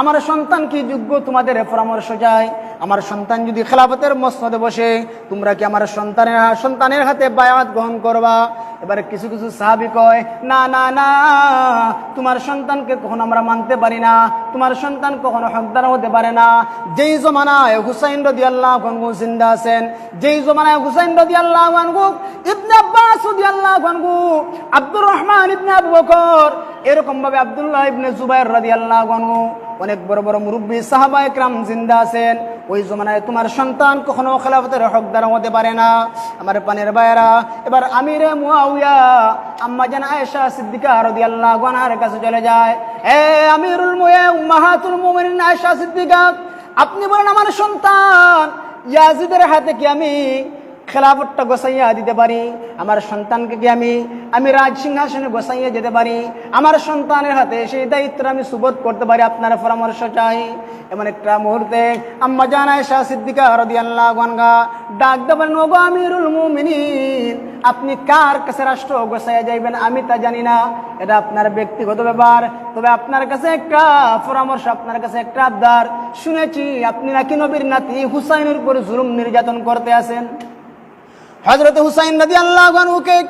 আমার সন্তান কি যোগ্য? তোমাদের পরামর্শ চাই। আমার সন্তান যদি খেলাফতের মসনদে বসে, তোমরা কি আমার সন্তানের সন্তানের হাতে বায়াত গ্রহণ করবা? এবারে কিছু কিছু সাহাবি কয়, না না না, তোমার সন্তানকে কখনো আমরা মানতে পারি না। তোমার সন্তান কখনো হকদার হতে পারে না। যেই জমানায় হুসাইন রদি আল্লাহ জিন্দা আছেন, যেই জমানায় হুসাইন রদি আল্লাহ ইবনে আব্বাস রদি আল্লাহ আব্দুর রহমান ইবনে আবু বকর এরকম ভাবে আব্দুল্লাহ ইবনে জুবাইর রদি আল্লাহ অনেক বড় বড় মুরব্বী সাহাবা একরাম জিন্দা আছেন। ওই জমানায় তোমার সন্তান কখনো খেলাফতের হকদার হতে পারে না। আমার পানের বায়রা এবার আমিরে মুআউয়া আম্মা জান আয়েশা সিদ্দিকা রাদিয়াল্লাহু আনহার কাছে চলে যায়। এ আমিরুল মুয়া উম্মাহাতুল মুমিনিন আয়েশা সিদ্দিকা, আপনি বলেন আমার সন্তান, ইয়াজিদের হাতে কি আমি খেলাফতটা গোসাইয়া দিতে পারি। আমার সন্তানকে কি আমি আমি রাজ সিংহাসনে গোসাইয়া যেতে পারি? আমার সন্তানের হাতে সেই দায়িত্ব আমি সুবোধ করতে পারি, আপনার পরামর্শ চাই। এমন একটা মুহূর্তে আম্মা জানায় শাহ সিদ্দিকা রদি আল্লাহ গনগা ডাক দেবেন, ওগো আমিরুল মুমিনিন, আপনি কার কাছে রাষ্ট্র গোসাইয়া যাইবেন? আমি তা জানি না। এটা আপনার ব্যক্তিগত ব্যাপার। তবে আপনার কাছে একটা পরামর্শ, আপনার কাছে একটা আবদার। শুনেছি আপনি নাকি নবীর নাতি হুসাইনের উপর জুলুম নির্যাতন করতে আছেন হজরত হুসাইন নদী আল্লাহ গনুকে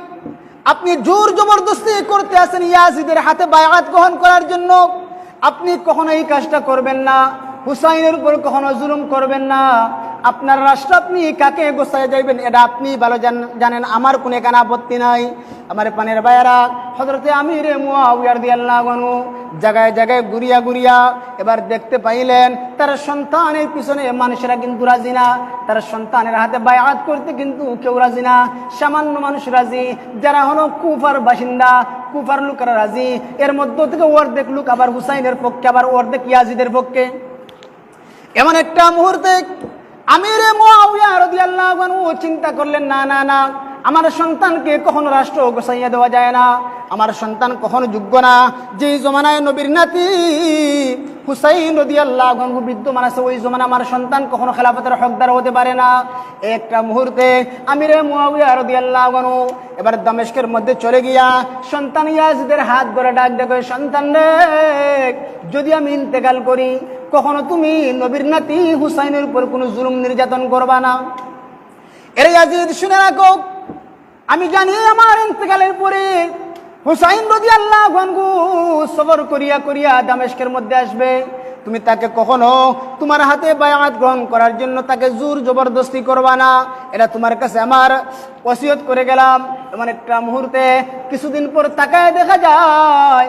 আপনি জোর জবরদস্তি করতে আসেন ইয়াজিদের হাতে বায়াত গ্রহণ করার জন্য। আপনি কখনো এই কাজটা করবেন না। হুসাইনের উপর কখনো জুলুম করবেন না। আপনার রাষ্ট্র আপনি কাকে গোসায় যাইবেন, এটা আপনি ভালো জান- জানেন। আমার কোনো এখানে আপত্তি নাই। আমার পানের বায়রা হজরতে আমিরে মুআউয়ার দিয়ে আল্লাহ গনু জায়গায় জায়গায় ঘুরিয়া ঘুরিয়া এবার দেখতে পাইলেন, তার সন্তানের পিছনে মানুষেরা কিন্তু রাজি না। তার সন্তানের হাতে বায়াত করতে কিন্তু কেউ রাজি না। সামান্য মানুষ রাজি, যারা হলো কুফার বাসিন্দা, কুফার লোকেরা রাজি। এর মধ্য থেকে অর্ধেক লোক আবার হুসাইনের পক্ষে, আবার অর্ধেক ইয়াজিদের পক্ষে। এমন একটা মুহূর্তে আমিরে মুআবিয়া রাদিয়াল্লাহু চিন্তা করলেন, না না না। আমার সন্তানকে কখনো রাষ্ট্র গোসাইয়া দেওয়া যায় না। আমার সন্তান কখনো যোগ্য না। যেই জমানায় নবীর নাতি হুসাইন রদিয়াল্লাহ গনগু বিদ্যমান আছে ওই জমানা আমার সন্তান কখনো খেলাফতের হকদার হতে পারে না। একটা মুহূর্তে আমিরে মুআবিয়া রাদিয়াল্লাহু আনহু এবার দামেস্কের মধ্যে চলে গিয়া সন্তান ইয়াজিদের হাত ধরে ডাক দেখো সন্তান রে, যদি আমি ইন্তেকাল করি, কখনো তুমি নবীর নাতি হুসাইনের উপর কোনো জুলুম নির্যাতন করবা না? এরে ইয়াজিদ শুনে রাখো আমি জানি আমার ইন্তকালের পরে হুসাইন রদি আল্লাহ সবর করিয়া করিয়া দামেশকের মধ্যে আসবে। তুমি তাকে কখনো তোমার হাতে বায়াত গ্রহণ করার জন্য তাকে জোর জবরদস্তি করবা না। এটা তোমার কাছে আমার ওসিয়ত করে গেলাম। এমন একটা মুহূর্তে কিছুদিন পর তাকায় দেখা যায়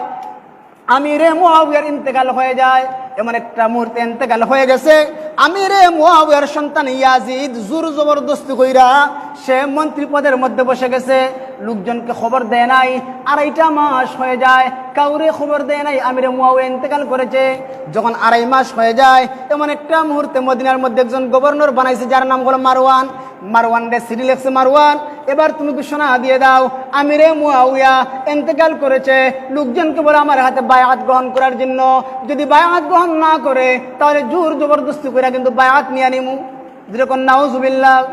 আমিরে মুআবিয়ার ইন্তেকাল হয়ে যায়। এমন একটা মুহূর্তে ইন্তেকাল হয়ে গেছে। আমিরে মুআবিয়ার সন্তান ইয়াজিদ জোর জবরদস্তি কইরা সে মন্ত্রী পদের মধ্যে বসে গেছে। লোকজনকে খবর দেয় নাই। আড়াইটা মাস হয়ে যায়। কাউরে খবর দেয় নাই আমিরে মুআবিয়া ইন্তেকাল করেছে। যখন আড়াই মাস হয়ে যায়, এমন একটা মুহূর্তে মদিনার মধ্যে একজন গভর্নর বানাইছে, যার নাম হলো মারওয়ান। মারওয়ান রে সিডি লেখছে মারওয়ান। এবার তুমি সোনা দিয়ে দাও। আমিরে মুয়াউয়া এতেকাল করেছে। লোকজনকে বলে আমার হাতে বায়াত গ্রহণ করার জন্য। যদি বায়াত গ্রহণ না করে, তাহলে জোর জবরদস্তি করে কিন্তু বায়াত নিয়ে নিমু যেরকম নাউজুবিল্লাহ।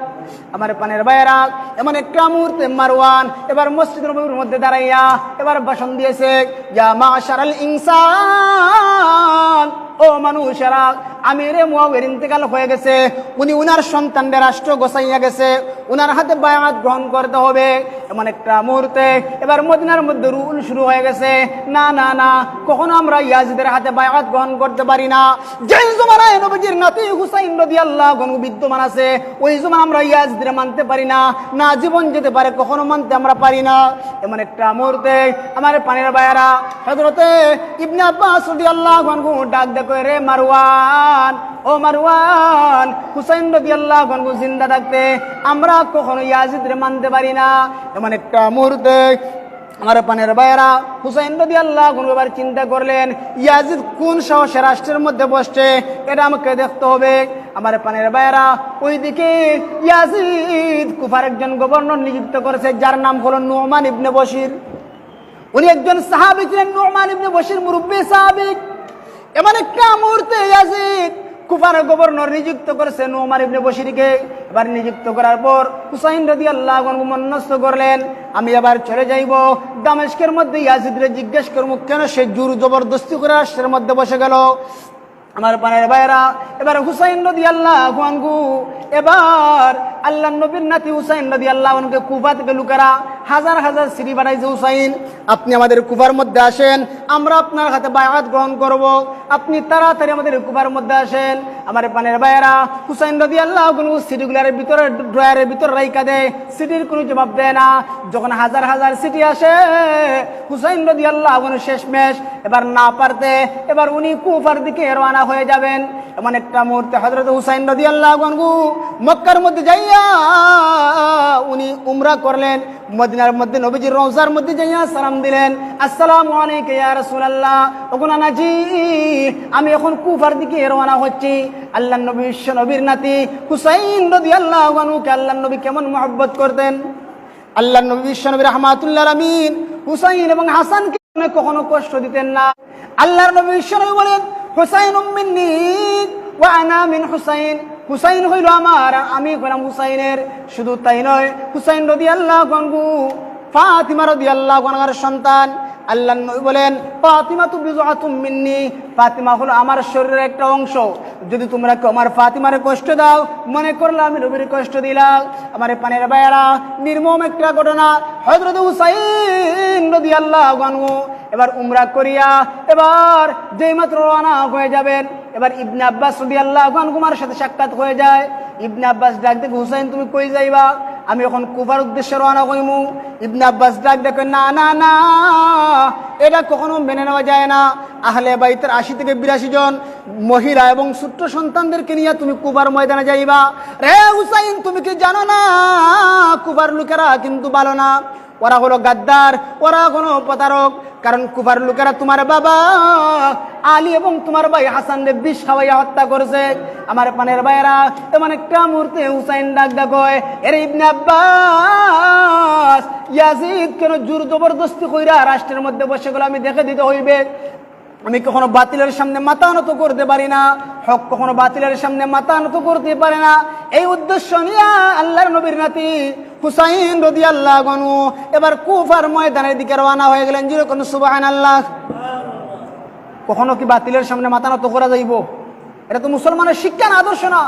আমার পানের বাইরা এমন একটা মুহূর্তে মারওয়ান এবার মসজিদ নবীর মধ্যে দাঁড়াইয়া এবার ভাষণ দিয়েছে যা মাশারাল ইনসান, ও মানুষেরা, আমিরে মুআবিয়ার ইন্তেকাল হয়ে গেছে, উনি উনার সন্তানদের রাষ্ট্র গোসাইয়া গেছে, উনার হাতে বায়াত গ্রহণ করতে হবে। এমন একটা মুহূর্তে এবার মদিনার মধ্যে রুল শুরু হয়ে গেছে, না না না, কখনো আমরা ইয়াজিদের হাতে বায়াত গ্রহণ করতে পারি না। যে জমানায় নবীজির নাতি হুসাইন রাদিয়াল্লাহু আনহু বিদ্যমান আছে, ওই জমান আমরা ইয়াজিদের মানতে পারি না না জীবন যেতে পারে, কখনো মানতে আমরা পারি না। এমন একটা মুহূর্তে আমার পানির বায়ারা হযরতে ইবনে আব্বাস রাদিয়াল্লাহু আনহু ডাক দেখো রে মারওয়ান, ও মারওয়ান, হুসাইন রাদিয়াল্লাহু আনহু জিন্দা থাকতে আমরা কখনো ইয়াজিদরে মানতে পারি না। এমন একটা মুহূর্তে আমার পানের বাইরা হুসাইন রদি আল্লাহ এবার চিন্তা করলেন, ইয়াজিদ কোন সাহসে রাষ্ট্রের মধ্যে বসছে, এটা আমাকে দেখতে হবে। আমার পানের বাইরা ওইদিকে ইয়াজিদ কুফার একজন গভর্নর নিযুক্ত করেছে, যার নাম হলো নোমান ইবনে বশির। উনি একজন সাহাবি ছিলেন, নোমান ইবনে বশির মুরব্বী সাহাবিক এমন একটা মুহূর্তে ইয়াজিদ কুফার গভর্নর নিযুক্ত করেছে নোমার ইবনে বশিরকে। এবার নিযুক্ত করার পর হুসাইন রদি আল্লাহ মনস্থ করলেন, আমি এবার চলে যাইব। দামেশকের মধ্যে ইয়াজিদরে জিজ্ঞেস করব, কেন সে জোর জবরদস্তি করে রাষ্ট্রের মধ্যে বসে গেল? আমার পানের ভাইরা এবার হুসাইন নদী আল্লাহ এবার আল্লাহ নবীর নাতি হুসাইন নদী আল্লাহ আনহুকে কুফা হাজার হাজার সিঁড়ি বানাইছে হুসাইন। আপনি আমাদের কুফার মধ্যে আসেন, আমরা আপনার হাতে বায়াত গ্রহণ করব। আপনি তাড়াতাড়ি আমাদের কুফার মধ্যে আসেন। আমার পানের ভাইয়েরা, হুসাইন নদী আল্লাহ আনহু সিটিগুলার ভিতরে, ড্রয়ারের ভিতরে রাইকা দেয়। সিটির কোনো জবাব দেয় না। যখন হাজার হাজার সিটি আসে, হুসাইন নদী আল্লাহ আনহু শেষমেশ, এবার না পারতে, এবার উনি কুফার দিকে রওনা হয়ে যাবেন। এমন একটা মুহূর্তে হজরত হুসাইন নদী আল্লাহ মক্কার মধ্যে যাইয়া উনি উমরা করলেন, মদিনার মধ্যে, নবীজির রওজার মধ্যে যাইয়া সালাম দিলেন, আসসালামু আলাইকুম ইয়া রাসূলুল্লাহ। ওগুনা নাজি আমি এখন কুফার দিকে রওনা হচ্ছি। আল্লাহ নবী, বিশ্ব নবীর নাতি হুসাইন নদী আল্লাহ গনগুকে আল্লাহ নবী কেমন মহব্বত করতেন? আল্লাহ নবী, বিশ্ব নবী রহমাতুল্লাহ আমিন হুসাইন এবং হাসানকে কখনো কষ্ট দিতেন না। আল্লাহর নবী, বিশ্ব নবী বলেন হুসাইন মিন্নি ওয়া আনা মিন হুসাইন। হুসাইন হইল আমার, আমি হইলাম হুসাইনের। শুধু তাই নয়, হুসাইন রদি আল্লাহ গঙ্গু ফাতিমা রদি আল্লাহ গঙ্গার সন্তান। আল্লাহ বলেন, ফাতিমা তু বিজুআতুম মিন্নি। ফাতিমা হলো আমার শরীরের একটা অংশ। যদি তোমরা আমার ফাতিমারে কষ্ট দাও, মনে করলে আমি নবীর কষ্ট দিলাম। আমার পানের বায়রা, নির্মম একটা ঘটনা। হযরত হুসাইন রদি আল্লাহ গঙ্গু এবার উমরা করিয়া, এবার যেই মাত্র হয়ে যাবেন, এবার ইবনে আব্বাস রদি আল্লাহ কুমার সাথে সাক্ষাৎ হয়ে যায়। ইবনে আব্বাস ডাক দেখে, হুসাইন, তুমি কই যাইবা? আমি এখন কুফার উদ্দেশ্যে রওনা কইমু ইবনে আব্বাস ডাক দেখে, না না না, এটা কখনো মেনে নেওয়া যায় না। আহলে বাইতের আশি থেকে বিরাশি জন মহিলা এবং ছোট্ট সন্তানদেরকে নিয়ে তুমি কুবার ময়দানে যাইবা। রে হুসাইন, তুমি কি জানো না? কুবার লোকেরা কিন্তু ভালো না। ওরা হলো গাদ্দার, ওরা কোনো প্রতারক। কারণ কুফার লোকেরা তোমার বাবা, আলী এবং তোমার ভাই হাসান বিষ খাওয়াইয়া হত্যা করেছে। আমার পানের ভাইয়েরা, এমন একটা মুহূর্তে হুসাইন ডাক ডাক এর ইবনে আব্বাস ইয়াজিদ কেন জোর জবরদস্তি কইরা রাষ্ট্রের মধ্যে বসে গেল আমি দেখে দিতে হইবে। আমি কখনো বাতিলের সামনে মাথা নত করতে পারি না, হক কখনো বাতিলের সামনে মাথা নত করতে পারে না। এই উদ্দেশ্য নিয়ে আল্লাহর নবীর নাতি হুসাইন রদি আল্লাহ গনু এবার কুফার ময়দানের দিকে রওনা হয়ে গেলেন। যেরকম সুবাহান আল্লাহ কখনো কি বাতিলের সামনে মাথা নত করা যাইব? এটা তো মুসলমানের শিক্ষা না আদর্শ না।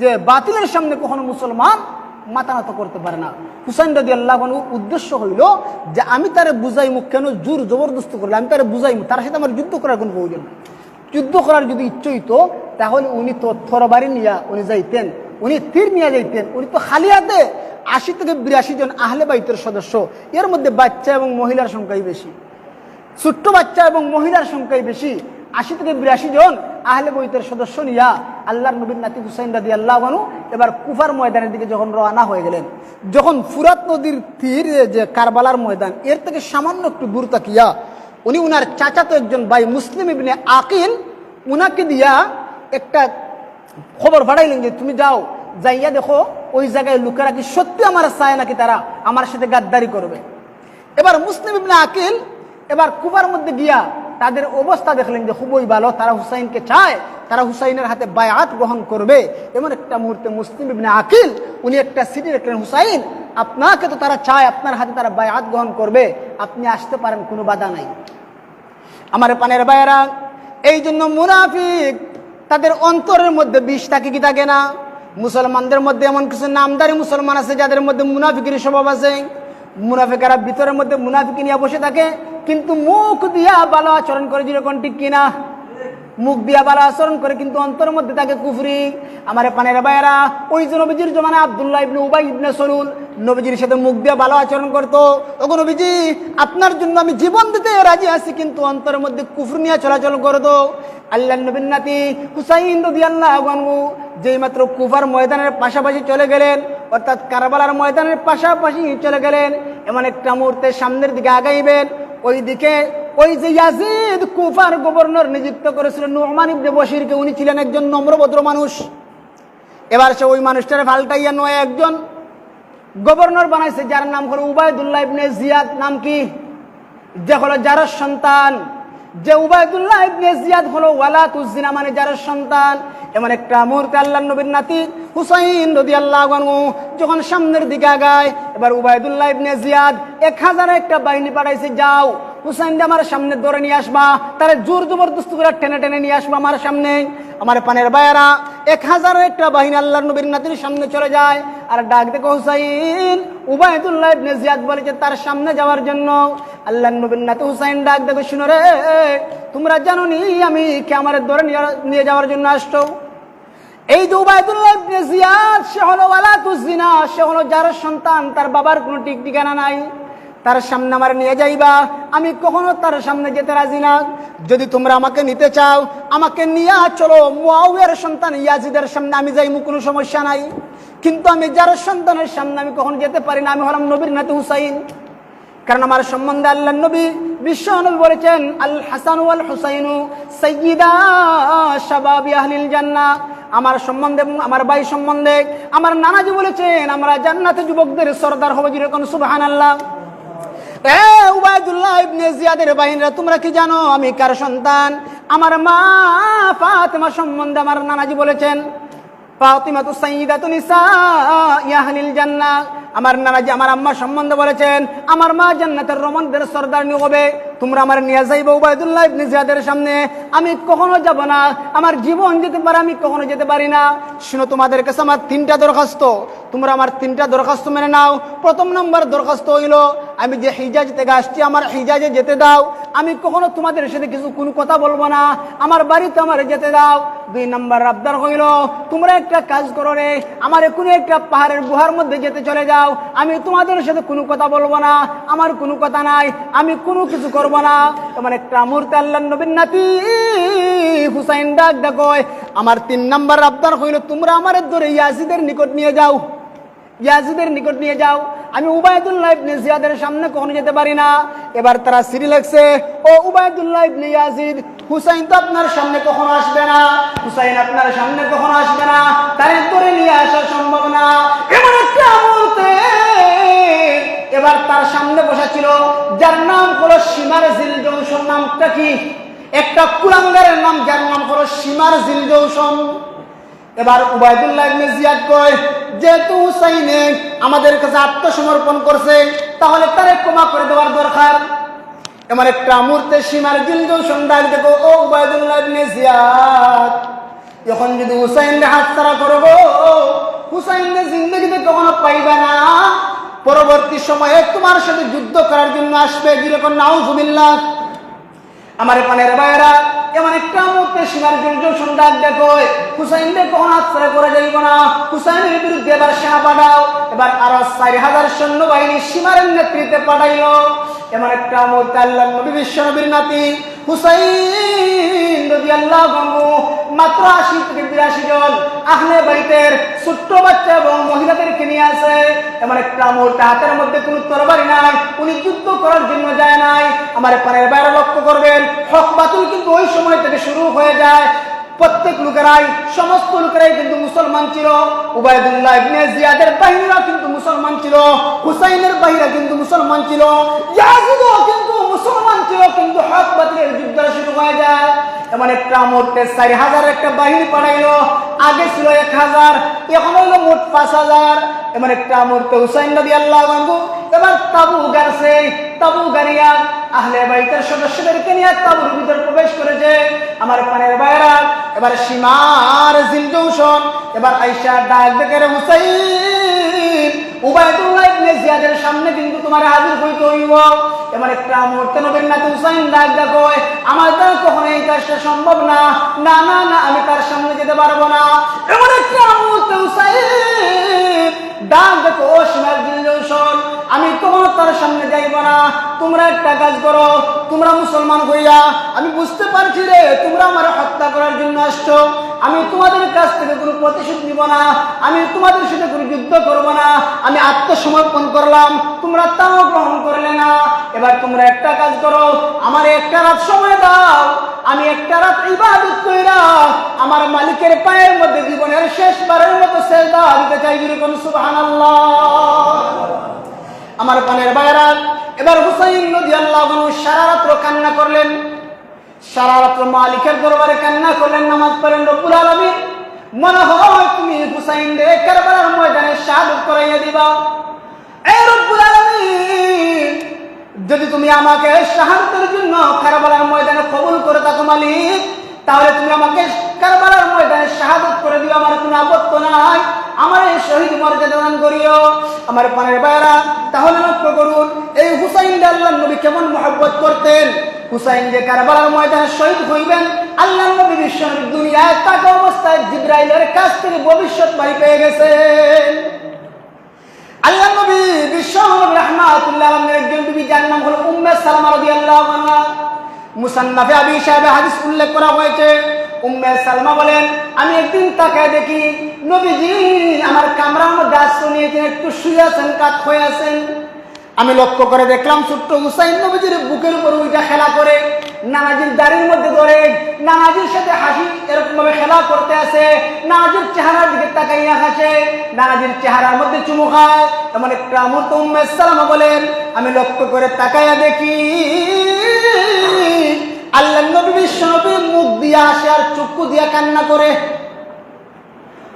যে বাতিলের সামনে কখনো মুসলমান মাথা নত করতে পারে না। হুসাইন রদি আল্লাহ উদ্দেশ্য হইল যে আমি তারে বুঝাইমু কেন জোর জবরদস্ত করলে? আমি তারে বুঝাইমু, তার সাথে আমার যুদ্ধ করার কোনো প্রয়োজন। যুদ্ধ করার যদি ইচ্ছে হইতো, তাহলে উনি তো থরবারি নিয়া উনি যাইতেন, উনি তীর নিয়ে যাইতেন, উনি তো খালি হাতে আশি থেকে বিরাশি জন আহলে বাইতের সদস্য। এর মধ্যে বাচ্চা এবং মহিলার সংখ্যাই বেশি। ছোট্ট বাচ্চা এবং মহিলার সংখ্যাই বেশি। আশি থেকে বিরাশি জন আহলে বৈতের সদস্য নিয়া আল্লাহর নবীন নাতি হুসাইন রাদি আল্লাহ বানু এবার কুফার ময়দানের দিকে যখন রওনা হয়ে গেলেন, যখন ফুরাত নদীর তীর যে কারবালার ময়দান, এর থেকে সামান্য একটু দূর তাকিয়া উনি উনার চাচাতো একজন ভাই মুসলিম ইবনে আকিল, উনাকে দিয়া একটা খবর পাঠাইলেন যে, তুমি যাও, যাইয়া দেখো ওই জায়গায় লোকেরা কি সত্যি আমার চায় নাকি তারা আমার সাথে গাদ্দারি করবে? এবার মুসলিম ইবনে আকিল এবার কুবার মধ্যে গিয়া তাদের অবস্থা দেখলেন যে খুবই ভালো, তারা হুসাইনকে চায়, তারা হুসাইনের হাতে বায়াত গ্রহণ করবে। এমন একটা মুহূর্তে মুসলিম ইবনে আকিল, উনি একটা সিটি রাখলেন, হুসাইন, আপনাকে তো তারা চায়, আপনার হাতে তারা বায়াত গ্রহণ করবে, আপনি আসতে পারেন, কোনো বাধা নাই। আমার পানের বায়রা এই জন্য মুনাফিক তাদের অন্তরের মধ্যে বিষ থাকে কি থাকে না? মুসলমানদের মধ্যে এমন কিছু নামদারি মুসলমান আছে যাদের মধ্যে মুনাফিকের স্বভাব আছে। মুনাফিকারা ভিতরের মধ্যে মুনাফিকি নিয়ে বসে থাকে, কিন্তু মুখ দিয়া ভালো আচরণ করে যেরকম ঠিক কিনা? মুখ দিয়া ভালো আচরণ করে, কিন্তু অন্তর মধ্যে থাকে কুফরি। আমার পানের বাইরা ওই যে নবীজির জমানা, আবদুল্লাহ ইবনে উবাই ইবনে সরুল, নবীজির সাথে মুখ দিয়া ভালো আচরণ করতো। ওগো নবীজি, আপনার জন্য আমি জীবন দিতে রাজি আছি, কিন্তু অন্তরের মধ্যে কুফর নিয়ে চলাচল করতো। আল্লাহ নবীন নাতি হুসাইন রদি আল্লাহ যেই মাত্র কুফার ময়দানের পাশাপাশি চলে গেলেন, অর্থাৎ কারবালার ময়দানের পাশাপাশি চলে গেলেন, এমন একটা মুহূর্তে সামনের দিকে আগাইবেন ওই দিকে ওই যে ইয়াজিদ, কুফার গভর্নর নিযুক্ত করেছিল নোমান ইবনে বশিরকে, উনি ছিলেন একজন নম্রভদ্র মানুষ। এবার সে ওই মানুষটার ফাল্টাইয়া নয় একজন গভর্নর বানাইছে, যার নাম হলো উবায়দুল্লাহ ইবনে জিয়াদ। নাম কি? যে হলো যার সন্তান। যে উবায়দুল্লাহ ইবনে জিয়াদ হলো ওয়ালাতুজ্জিনা মানে যার সন্তান। এমন একটা মুহূর্তে আল্লাহ নবীর নাতি হুসাইন রদি আল্লাহ যখন সামনের দিকে আগায়, এবার উবায়দুল্লাহ ইবনে জিয়াদ এক হাজার একটা বাহিনী পাঠাইছে, যাও। হুসাইন আমার সামনে ধরে নিয়ে আসবা, তারা জোর জবরদস্ত করে টেনে টেনে নিয়ে আসবা আমার সামনে। আমার পানের বায়ারা এক হাজার একটা বাহিনী আল্লাহ নবীর নাতির সামনে চলে যায়। আর ডাক দেখো হুসাইন, উবায়দুল্লাহ ইবনে জিয়াদ বলেছে তার সামনে যাওয়ার জন্য। আল্লাহ নবীর নাতি হুসাইন ডাক দেখো, শুনো রে, তোমরা জানো নি আমি কে আমার ধরে নিয়ে- যাওয়ার জন্য আসছো? এই যে উবায়দুল্লাহ ইবনে সে হলো ওয়ালাতুজিনা সে হলো যার সন্তান, তার বাবার কোনো ঠিক ঠিকানা নাই। তার সামনে আমার নিয়ে যাইবা। আমি কখনো তার সামনে যেতে রাজি না। যদি তোমরা আমাকে নিতে চাও, আমাকে নিয়ে চলো। মুয়াউয়ের সন্তান ইয়াজিদের সামনে আমি যাইমু, কোনো সমস্যা নাই। কিন্তু আমি যার সন্তানের সামনে আমি কখনো যেতে পারি না, আমি হলাম নবীর নাতি হুসাইন। কারণ আমার সম্বন্ধে আল্লাহ নবী, বিশ্ব নবী বলেছেন, আল হাসান ওয়াল হুসাইনু জান্নাহ। আমার সম্বন্ধে আমার ভাই সম্বন্ধে আমার নানাজি বলেছেন, আমরা জান্নাতে যুবকদের সর্দার হব যেরকম সুবহানাল্লাহ। এ উবায়দুল্লাহ ইবনে জিয়াদের বাহিনীরা, তোমরা কি জানো আমি কার সন্তান? আমার মা ফাতেমা সম্বন্ধে আমার নানাজি বলেছেন ফাতিমা তু সাইয়্যিদাতু নিসা ইয়াহলিল জান্নাহ। আমার নানাজি আমার আম্মা সম্বন্ধে বলেছেন, আমার মা জান্নাতের সর্দার সর্দারনি হবে। তোমরা আমার নিয়ে যাইবে উবায়দুল্লাহ ইবনে জিয়াদের সামনে। আমি কখনো যাব না। আমার জীবন যেতে পারে, আমি কখনো যেতে পারি না। শুনো, তোমাদের কাছে আমার তিনটা দরখাস্ত। তোমরা আমার তিনটা দরখাস্ত মেনে নাও। প্রথম নম্বর দরখাস্ত হইল, আমি যে হিজাজ থেকে আসছি, আমার হিজাজে যেতে দাও। আমি কখনো তোমাদের সাথে কিছু কোনো কথা বলব না। আমার বাড়িতে আমার যেতে দাও। দুই নম্বর আবদার হইল, তোমরা একটা কাজ করো রে। আমার কোনো একটা পাহাড়ের গুহার মধ্যে যেতে চলে যাও। আমি তোমাদের সাথে কোনো কথা বলব না। আমার কোনো কথা নাই। আমি কোনো কিছু করব আমার তিন নম্বর আবদার হইল তোমরা আমার ধরে ইয়াজিদের নিকট নিয়ে যাও। ইয়াজিদের নিকট নিয়ে যাও। আমি উবায়দুল্লাহ ইবনে জিয়াদের সামনে কখনো যেতে পারি না। এবার তারা সিরি লাগছে। ও উবায়দুল্লাহ ইবনে ইয়াজিদ, হুসাইন তো আপনার সামনে কখনো আসবে না। হুসাইন আপনার সামনে কখনো আসবে না। তারে ধরে নিয়ে আসা সম্ভব না। এমন একটা এবার তার সামনে বসা ছিল যার নাম হলো সীমার জিল জৌসন নামটা কি? একটা কুলাঙ্গারের নাম, যার নাম হলো সীমার জিল জৌসন এবার উবায়দুল্লাহ ইবনে জিয়াদ কয়, যেহেতু হুসাইনে আমাদের কাছে আত্মসমর্পণ করছে, তাহলে তারে ক্ষমা করে দেওয়ার দরকার। এমন একটা মুহূর্তে সীমার জিলজৌ সন্ধ্যায় দেখো, ও উবায়দুল্লাহ ইবনে জিয়াদ, যখন যদি হুসাইনকে হাতছাড়া করব হুসাইনকে জিন্দগিতে কখনো পাইবে না। পরবর্তী সময়ে তোমার সাথে যুদ্ধ করার জন্য আসবে যেরকম নাউজুবিল্লাহ। আমার পানের বাইরা এমন একটা মুহূর্তে সীমার দুর্যোগ ডাক দেখো, হুসাইনকে কখন আশ্রয় করে যাইব না। হুসাইনের বিরুদ্ধে এবার সেনা পাঠাও। এবার আরও চারি হাজার সৈন্য বাহিনী সীমার নেতৃত্বে পাঠাইল। এমন একটা মুহূর্তে আল্লাহ নবী বিশ্ব নবীর নাতি শুরু হয়ে যায়। প্রত্যেক লোকেরাই, সমস্ত লোকেরাই কিন্তু মুসলমান ছিল। উবায়দুল্লাহ বাহিনীরা কিন্তু মুসলমান ছিল। হুসাইনের বাহিরা কিন্তু মুসলমান ছিল। মুসলমান ছিল কিন্তু হক বাতিলের যুদ্ধ শুরু হয়ে যায়। এমন একটা মুহূর্তে চারি হাজার একটা বাহিনী পাঠাইলো, আগে ছিল এক হাজার, এখন হইল মোট পাঁচ হাজার। এমন একটা মুহূর্তে হুসাইন নবী আল্লাহ বান্ধব এবার তাবু গাড়ছে তাবু গাড়িয়া আহলে বাইতের সদস্যদেরকে নিয়ে তাবুর ভিতর প্রবেশ করেছে। আমার পানের বাইরা, এবার সীমার জিলদৌসন এবার আইসা ডাক দেখে হুসাইন উবায়দুল্লাহ ইবনে জিয়াদের সামনে কিন্তু তোমার হাজির হইতে হইব। এবার একটা হুসাইন ডাক দেখো আমার কখনো এই কাজটা সম্ভব না। না না না, আমি তার সামনে যেতে পারব না। একটা হুসাইন ডাক দেখো, ও আমি তার সামনে যাইব না। তোমরা একটা কাজ করো, তোমরা মুসলমান হইয়া, আমি বুঝতে পারছি রে, তোমরা আমার হত্যা করার জন্য আসছো। আমি তোমাদের কাছ থেকে কোনো প্রতিশোধ নিব না, আমি তোমাদের সাথে কোনো যুদ্ধ করব না, আমি আত্মসমর্পণ করলাম, তোমরা তাও গ্রহণ করলে না। এবার তোমরা একটা কাজ করো, আমার একটা রাত সময় দাও, আমি একটা রাত ইবাদত কইরা আমার মালিকের পায়ের মধ্যে জীবনের শেষবারের মতো সেজদা দিতে চাই যেরকম সুবহানাল্লাহ। আমার পানের বাইরা এবার হুসাইন নদী আল্লাহ সারা রাত্র কান্না করলেন। সারা রাত্র মালিকের দরবারে কান্না করলেন, নামাজ পড়েন, রব্বুল আলমিন। মনে হয় তুমি হুসাইন দে কারবালার ময়দানে শাহাদত করাইয়া দিবা। এই রব্বুল আলমিন, যদি তুমি আমাকে শাহাদতের জন্য কারবালার ময়দানে কবুল করে থাকো মালিক, তাহলে তুমি আমাকে কারবালার ময়দানে শাহাদত করে দিও, আমার কোনো আপত্ত নাই। শহীদ মর্যাদা দান করিও। আমার পানের বায়রা তাহলে লক্ষ্য করুন, এই হুসাইন আল্লাহ নবী কেমন মহব্বত করতেন? হুসাইন যে কারবালার ময়দানে শহীদ হইবেন, আল্লাহ নবী বিশ্ব দুনিয়ায় তাকে অবস্থায় জিব্রাইলের কাছ থেকে ভবিষ্যৎ বাড়ি পেয়ে গেছেন। আল্লাহ নবী বিশ্ব রহমাতুল্লাহ আলমের একজন বিবি যার নাম হলো উম্মে সালামা রাদিয়াল্লাহু আনহা। মুসান্নাফে আবি সাহেব হাদিস উল্লেখ করা হয়েছে। উম্মে সালমা বলেন, আমি একদিন তাকায় দেখি, নবীজি আমার কামরার মধ্যে আশ্রয় নিয়েছেন, একটু শুয়ে আছেন, কাত হয়ে আছেন। আমি লক্ষ্য করে দেখলাম ছোট্ট হুসাইন নবীজির বুকের উপর উইটা খেলা করে, নানাজির দাড়ির মধ্যে ধরে, নানাজির সাথে হাসি এরকম ভাবে খেলা করতে আছে নানাজির চেহারার দিকে তাকাইয়া হাসে, নানাজির চেহারার মধ্যে চুমু খায়। এমন একটা মুহূর্ত উম্মে সালামা বলেন, আমি লক্ষ্য করে তাকাইয়া দেখি আল্লাহ নবী বিশ্ব মুখ দিয়া আসে আর চক্ষু দিয়া কান্না করে।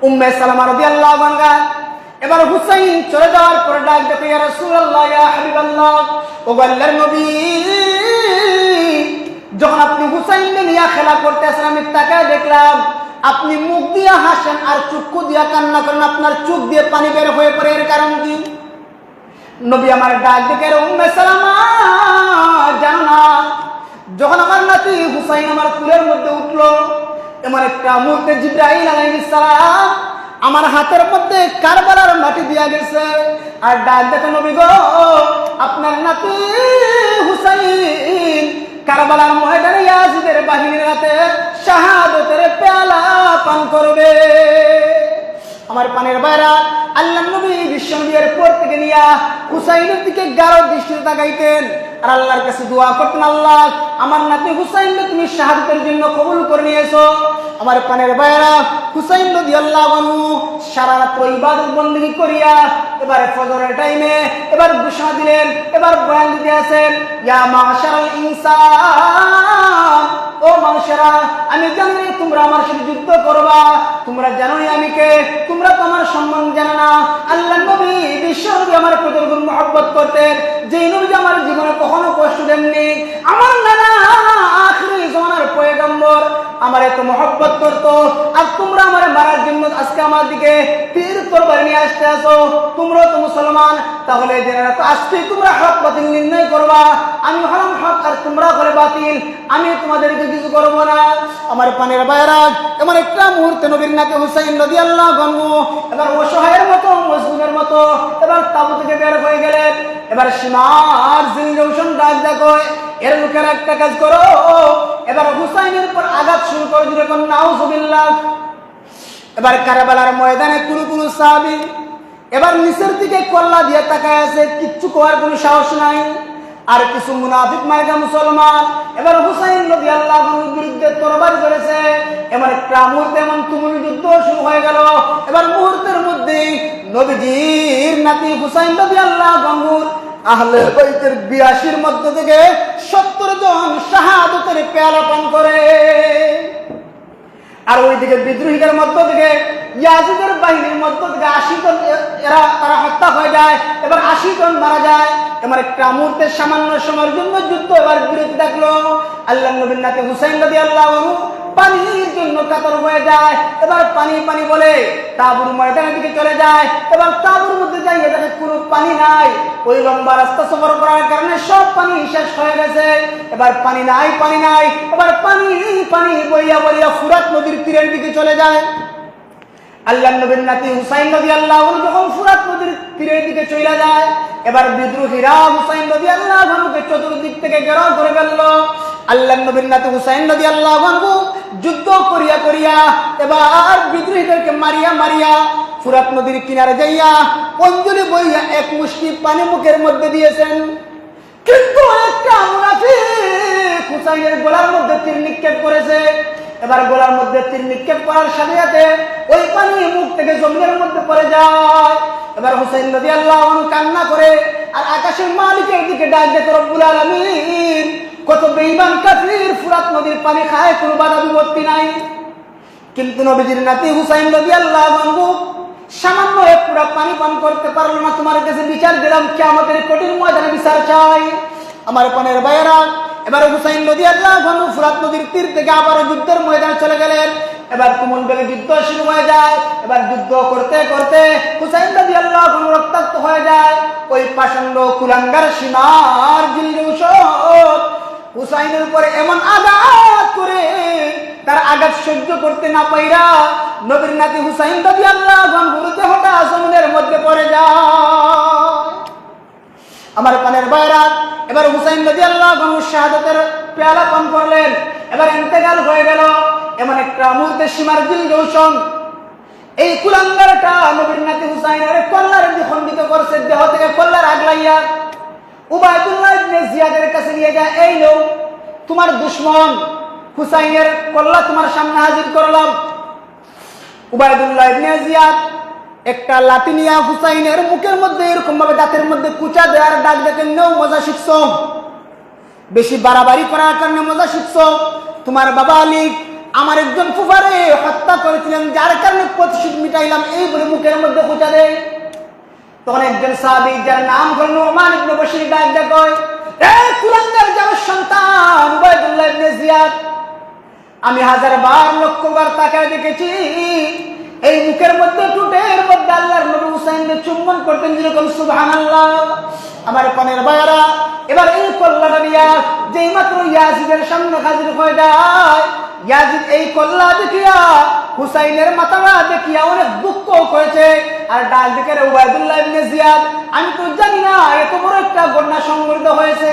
উম্মে সালামা রাদিয়াল্লাহু আনহা। এবার হুসাইন চলে যাওয়ার পরে ডাক দেখে, ইয়া রাসূলুল্লাহ, ইয়া হাবিবাল্লাহ ও আল্লাহর নবী, যখন আপনি হুসাইনকে নিয়ে খেলা করতেছেন, আমি তাকায় দেখলাম, আপনি মুখ দিয়ে হাসেন আর চক্ষু দিয়া কান্না করেন, আপনার চোখ দিয়ে পানি বের হয়ে পড়ে। এর কারণ কি? নবী আমার ডাক দেখে উম্মে সালামা, জানো যখন আমার নাতি হুসাইন আমার কুলের মধ্যে উঠল, এমন একটা মুহূর্তে জিব্রাহিল আলাইহিস সালাম আমার হাতের মধ্যে কারবালার মাটি দিয়া গেছে। আর ডাক দেখে নবী গো, আপনার নাতি হুসাইন কারবালার ময়দানে ইয়াজিদের বাহিনীর হাতে শাহাদতের পেয়ালা পান করবে। আমার পানের বাইরা আল্লাহ নবী বিশ্বনবীর পর থেকে নিয়া হুসাইনের দিকে গাঢ় দৃষ্টিতে তাকাইতেন। আর আল্লাহর কাছে দোয়া করতেন, আল্লাহ, আমার নাতি হুসাইনকে তুমি শাহাদতের জন্য কবুল করে নিয়েছো। আমার পানের বাইরা হুসাইন নদী আল্লাহ বানু সারা রাত ইবাদত বন্দী করিয়া এবার ফজরের টাইমে এবার ঘোষণা দিলেন, এবার বয়ান দিতে আছেন ইয়া মাশারাল ইনসান মানুষেরা, আমি তোমরা আমার করবা। তোমরা আমি কে, তোমরা তোমার সম্মান জানো আল্লাহ নবী বিশ্ব আমার প্রতি মহব্বত করতেন। যে নবী আমার জীবনে কখনো কষ্ট দেননি। আমার নানা আখরি জমানার পয়গম্বর আমার এত মহব্বত করতো। আর তোমরা আমার মারার জন্য আজকে আমার দিকে তীর তরবারি নিয়ে আসতে আসো। তোমরা তো মুসলমান, তাহলে জেনে রাখো আজকে তোমরা হক বাতিল নির্ণয় করবা। আমি হলাম হক আর তোমরা করে বাতিল। আমি তোমাদেরকে কিছু করব না। আমার পানের বাইরাজ এমন একটা মুহূর্তে নবীর নাকে হুসাইন নদী আল্লাহ গঙ্গ এবার অসহায়ের মতো, মজলুমের মতো, এবার তাবু থেকে বের হয়ে গেলেন, এবার সীমার জিন রৌশন ডাক দেখো, এর লোকের একটা কাজ করো। এবার হুসাইনের পর আঘাত শুরু করে দিলে নাউজুবিল্লাহ। এবার কারাবালার ময়দানে কোনো কোনো সাহাবি এবার নিচের দিকে কল্লা দিয়ে তাকায় আছে, কিচ্ছু কোয়ার কোনো সাহস নাই। আর কিছু মুনাফিক মার্কা মুসলমান, এবার হুসাইন নদী আল্লাহ বিরুদ্ধে তরবারি করেছে এবার একটা মুহূর্তে এমন তুমুল যুদ্ধ শুরু হয়ে গেল। এবার মুহূর্তের মধ্যেই নবীজির নাতি হুসাইন নদী আল্লাহ গঙ্গুর আহলে বাইতের বিয়াশির মধ্য থেকে সত্তর জন শাহাদতের পেয়ালা পান করে। আর ওইদিকে বিদ্রোহীদের মধ্য থেকে, ইয়াজিদের বাহিনীর মধ্য থেকে আশি জন এরা, তারা হত্যা হয়ে যায়, এবার আশি জন মারা যায়। এবার একটা মুহূর্তের সামান্য সময়ের জন্য যুদ্ধ এবার বিরতি থাকল। আল্লাহ নবীন নাতে হুসাইন নদী আল্লাহ পানির জন্য কাতর হয়ে যায়। এবার পানি পানি বলে তাবুর ময়দানের দিকে চলে যায়। এবার তাবুর মধ্যে যাই এটাকে কোনো পানি নাই। ওই লম্বা রাস্তা সফর করার কারণে সব পানি শেষ হয়ে গেছে। এবার পানি নাই পানি নাই। এবার পানি পানি বইয়া বইয়া ফুরাত নদীর তীরের দিকে চলে যায়। আল্লাহ নবীর নাতি হুসাইন নদী আল্লাহ যখন ফুরাত নদীর তীরের দিকে চলে যায়, এবার বিদ্রোহীরা হুসাইন নদী আল্লাহ ভানুকে চতুর্দিক থেকে ঘেরাও করে ফেলল। আল্লাহ নবীর নাতি হুসাইন নদী আল্লাহ ভানু যুদ্ধ করিয়া করিয়া এবার বিদ্রোহীদেরকে মারিয়া মারিয়া ফুরাত নদীর কিনারে যাইয়া অঞ্জলি বইয়া এক মুষ্টি পানি মুখের মধ্যে দিয়েছেন। কিন্তু একটা মুনাফিক হুসাইনের গোলার মধ্যে তীর নিক্ষেপ করেছে। এবার গোলার মধ্যে তীর নিক্ষেপ করার সাথে সাথে ওই পানি মুখ থেকে জমিনের মধ্যে পড়ে যায়। এবার হুসাইন নদী আল্লাহ কান্না করে, আর আকাশের মালিকের দিকে ডাক দেখে রব্বুল আলমিন, কত বেইমান কাফির, ফুরাত নদীর পানি খায়, কোনো বাধা বিপত্তি নাই। কিন্তু নবীজির নাতি হুসাইন নদী আল্লাহ সামান্য এক পুরা পানি পান করতে পারল না। তোমার কাছে বিচার দিলাম কে আমাদের কঠিন ময়দানে বিচার চাই। আমার পানের বাইরা এবার হুসাইন নদী আল্লাহ ফুরাত নদীর তীর থেকে আবারও যুদ্ধের ময়দানে চলে গেলেন। এবার তুমুল বেগে যুদ্ধ শুরু হয়ে যায়। এবার যুদ্ধ করতে করতে হুসাইন রাজি আল্লাহ রক্তাক্ত হয়ে যায়। ওই পাষণ্ড কুলাঙ্গার সীমার জিল্লুস হুসাইনের উপরে এমন আঘাত করে তার আঘাত সহ্য করতে না পাইরা নবীর নাতি হুসাইন রাজি আল্লাহ হঠাৎ সমুদ্রের মধ্যে পড়ে যায়। আমার কানের বাইরা। এবার হুসাইন নদী আল্লাহ শাহাদতের পেয়ালা পান করলেন। এবার ইন্তেকাল হয়ে গেল। এমন একটা মুহূর্তে সীমার দিল জৌসন এই কুলাঙ্গারটা নবীর নাতি হুসাইনের কল্লার খণ্ডিত করছে, দেহ থেকে কল্লার আগলাইয়া উবায়দুল্লাহ ইবনে জিয়াদের কাছে নিয়ে যায়, এই লো, তোমার দুশ্মন হুসাইনের কল্লা তোমার সামনে হাজির করলাম। উবায়দুল্লাহ ইবনে জিয়াদ একটা লাতিনিয়া হুসাইনের মুখের মধ্যে এরকম ভাবে দাঁতের মধ্যে কুচা দেওয়ার ডাক দেখেন নেও, মজা শিখছ? বেশি বাড়াবাড়ি করার কারণে মজা শিখছ? তোমার বাবা আলী, আমার একজন ফুফারে হত্যা করেছিলেন, যার কারণে প্রতিশোধ মিটাইলাম, এই বলে মুখের মধ্যে কুচা দেয়। তখন একজন সাহাবী, যার নাম হল নোমান ইবনে বশির, ডাক দেখয় সন্তান আমি হাজার বার লক্ষ বার তাকায় দেখেছি এই মুখের মধ্যে টুটের মধ্যে আল্লাহর নবী হুসাইনকে চুম্বন করতেন যেরকম সুবহানাল্লাহ। আমার কনের বায়ারা এবার এই কল্লাটা নিয়া যেই মাত্র ইয়াজিদের সামনে হাজির হয়ে যায়, ইয়াজিদ এই কল্লা দেখিয়া, হুসাইনের মাথাটা দেখিয়া অনেক দুঃখ করেছে। আর ডাল দিকে উবায়দুল্লাহ ইবনে জিয়াদ, আমি তো জানি না, এত বড় একটা বন্যা সংঘটিত হয়েছে।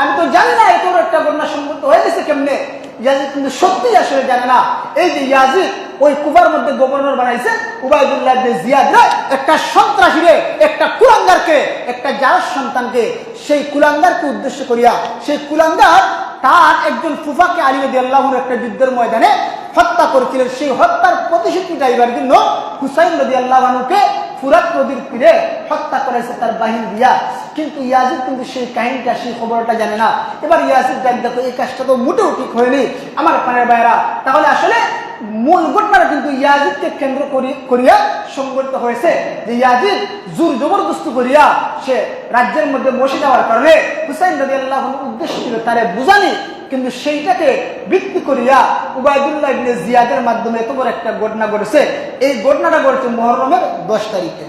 আমি তো জানি না, এত বড় একটা বন্যা সংঘটিত হয়ে গেছে কেমনে? ইয়াজিদ কিন্তু সত্যি আসলে জানে না। এই যে ইয়াজিদ ওই কুবার মধ্যে গভর্নর বানাইছে, উবায়দুল্লাহ ইবনে জিয়াদ রে, একটা সন্ত্রাসী রে, একটা কুলাঙ্গারকে, একটা যার সন্তানকে, সেই কুলাঙ্গারকে উদ্দেশ্য করিয়া সেই কুলাঙ্গার তার একজন ফুফাকে আলিয়ে দিয়ে আল্লাহর একটা যুদ্ধের ময়দানে হত্যা করেছিলেন। সেই হত্যার প্রতিশোধ মিটাইবার জন্য হুসাইন রদি আল্লাহকে ফুরাত নদীর তীরে হত্যা করেছে তার বাহিনী দিয়া। কিন্তু ইয়াজিদ কিন্তু সেই কাহিনীটা, সেই খবরটা জানে না। এবার ইয়াজিদ দেখ, দেখো, এই কাজটা তো মোটেও ঠিক হয়নি। আমার প্রাণের বাইরা তাহলে আসলে মূল ঘটনাটা কিন্তু ইয়াজিদকে কেন্দ্র করি- করিয়া সংগঠিত হয়েছে। যে ইয়াজিদ জোর জবরদস্তি করিয়া সে রাজ্যের মধ্যে বসে যাওয়ার কারণে হুসাইন রদি আল্লাহ উদ্দেশ্য ছিল তারে বুঝানি, কিন্তু সেইটাকে ভিত্তি করিয়া উবায়দুল্লাহ ইবনে জিয়াদের মাধ্যমে এত বড় একটা ঘটনা ঘটেছে। এই ঘটনাটা ঘটেছে মহরমের দশ তারিখে।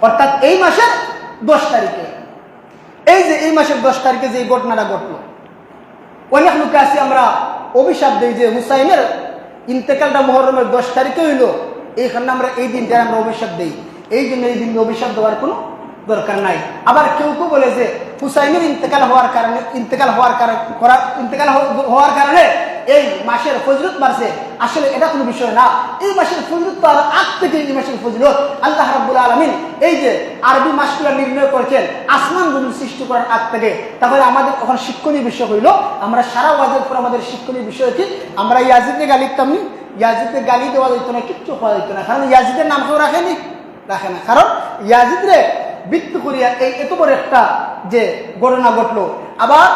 অর্থাৎ এই মাসের দশ তারিখে। এই যে এই মাসের দশ তারিখে যে এই ঘটনাটা ঘটলো। অনেক লোকে আছি আমরা অভিশাপ দিই যে হুসাইনের ইন্তেকালটা মহরমের দশ তারিখে হইল। এইখানে আমরা এই দিনটা আমরা অভিশাপ দিই। এই জন্য এই দিন অভিশাপ দেওয়ার কোনো দরকার নাই। আবার কেউ কেউ বলে যে, হুসাইনের ইন্তেকাল হওয়ার কারণে, ইন্তেকাল হওয়ার কারণে, করা, ইন্তেকাল হওয়ার কারণে এই মাসের ফজলত মারছে আসলে এটা কোনো বিষয় না। এই মাসের ফজলত তো আর আগ থেকে এই মাসের ফজলত। আল্লাহ রাব্বুল আলমিন এই যে আরবি মাসগুলো নির্ণয় করেছেন, আসমান জমিন সৃষ্টি করার আগ থেকে। তাহলে আমাদের ওখানে শিক্ষণীয় বিষয় হইল, আমরা সারা ওয়াজের পর আমাদের শিক্ষণীয় বিষয় কি? আমরা ইয়াজিদকে গালি দিতাম নি? ইয়াজিদকে গালি দেওয়া যেত না, কিচ্ছু হওয়া যেত না। কারণ ইয়াজিদের নাম কেউ রাখেনি? রাখে না। কারণ ইয়াজিদ রে বৃত্তি করিয়া এই এত বড় একটা যে ঘটনা ঘটলো, আবার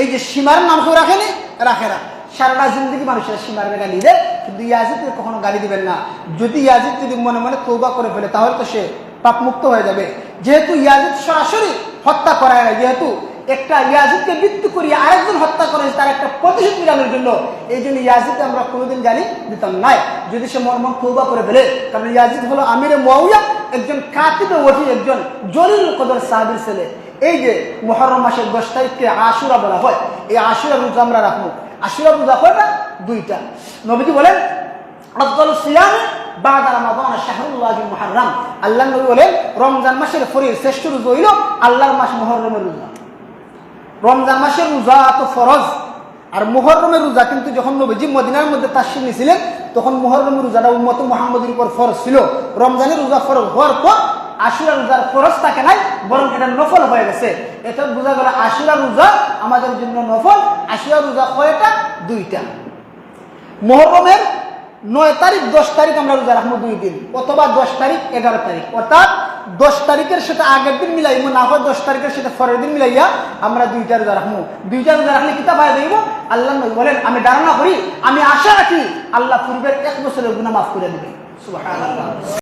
এই যে সীমার নাম কেউ রাখেনি রাখে না। সারাটা জিন্দগি মানুষের সীমার গালি দেয়, কিন্তু ইয়াজিদকে কখনো গালি দিবেন না। যদি ইয়াজিদ যদি মনে মনে তৌবা করে ফেলে, তাহলে তো সে পাপ মুক্ত হয়ে যাবে। যেহেতু ইয়াজিদ সরাসরি হত্যা করায় না যেহেতু একটা ইয়াজিদকে মৃত্যু করিয়ে আরেকজন হত্যা করেছে, তার একটা প্রতিশোধ মিলানোর জন্য। এই জন্য ইয়াজিদকে আমরা কোনোদিন জানি দিতাম নাই যদি সে মর্মন তৌবা করে ফেলে কারণ ইয়াজিদ হলো আমিরে মুয়াউয়া একজন কাতিবে ওঠি একজন জলিল কদর সাহাবির ছেলে। এই যে মহরম মাসের দশ তারিখকে আশুরা বলা হয়, এই আশুরা রোজা আমরা রাখব। আশুরা রোজা কয়টা দুইটা। নবীজি বলেন, আফদল সিয়াম বাদা মুহাররম। আল্লাহ নবী বলেন, রমজান মাসের ফরির শ্রেষ্ঠ রোজা হইল আল্লাহর মাস মুহররমের রোজা। রমজান মাসের রোজা তো ফরজ। আর মুহররমের রোজা কিন্তু যখন নবীজি মদিনার মধ্যে তাসির নিয়েছিলেন, তখন মুহররমের রোজাটা উম্মত মুহাম্মদের উপর ফরজ ছিল। রমজানের রোজা ফরজ হওয়ার পর আশুরা রোজার ফরজ থাকে নাই, বরং এটা নফল হয়ে গেছে। এটা বোঝা গেল আশুরা রোজা আমাদের জন্য নফল, আশুরা রোজা কয়টা দুইটা। মহরমের নয় তারিখ, দশ তারিখ আমরা রোজা রাখব দুই দিন, অথবা দশ তারিখ, এগারো তারিখ। অর্থাৎ দশ তারিখের সাথে আগের দিন মিলাইব, না হয় দশ তারিখের সাথে পরের দিন মিলাইয়া আমরা দুইটা রোজা রাখব। দুইটা রোজা রাখলে কিতা পাই দেব আল্লাহ নবী বলেন, আমি ধারণা করি, আমি আশা রাখি আল্লাহ পূর্বের এক বছরের গুণা মাফ করে দেবে।